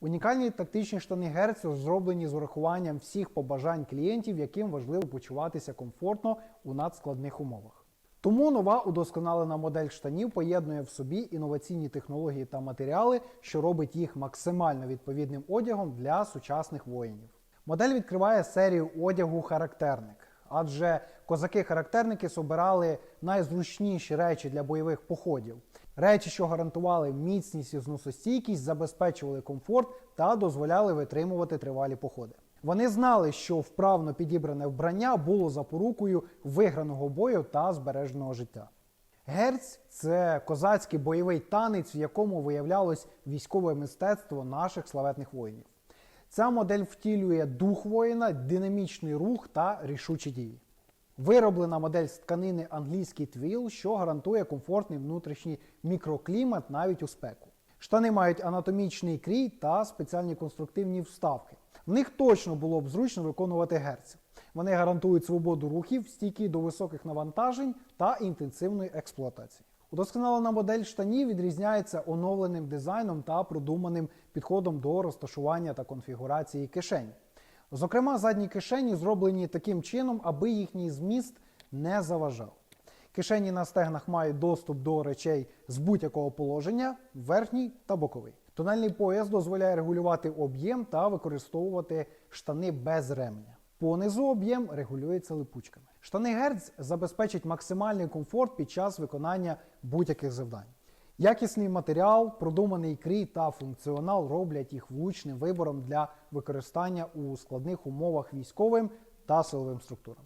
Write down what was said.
Унікальні тактичні штани Герцю зроблені з урахуванням всіх побажань клієнтів, яким важливо почуватися комфортно у надскладних умовах. Тому нова удосконалена модель штанів поєднує в собі інноваційні технології та матеріали, що робить їх максимально відповідним одягом для сучасних воїнів. Модель відкриває серію одягу характерник, адже козаки-характерники собирали найзручніші речі для бойових походів. Речі, що гарантували міцність і зносостійкість, забезпечували комфорт та дозволяли витримувати тривалі походи. Вони знали, що вправно підібране вбрання було запорукою виграного бою та збереженого життя. Герць це козацький бойовий танець, в якому виявлялось військове мистецтво наших славетних воїнів. Ця модель втілює дух воїна, динамічний рух та рішучі дії. Вироблена модель з тканини англійський твіл, що гарантує комфортний внутрішній мікроклімат навіть у спеку. Штани мають анатомічний крій та спеціальні конструктивні вставки. В них точно було б зручно виконувати герці. Вони гарантують свободу рухів, стійкі до високих навантажень та інтенсивної експлуатації. Удосконалена модель штанів відрізняється оновленим дизайном та продуманим підходом до розташування та конфігурації кишень. Зокрема, задні кишені зроблені таким чином, аби їхній зміст не заважав. Кишені на стегнах мають доступ до речей з будь-якого положення, верхній та боковий. Тунельний пояс дозволяє регулювати об'єм та використовувати штани без ремня. Понизу об'єм регулюється липучками. Штани Герц забезпечать максимальний комфорт під час виконання будь-яких завдань. Якісний матеріал, продуманий крій та функціонал роблять їх влучним вибором для використання у складних умовах військовим та силовим структурам.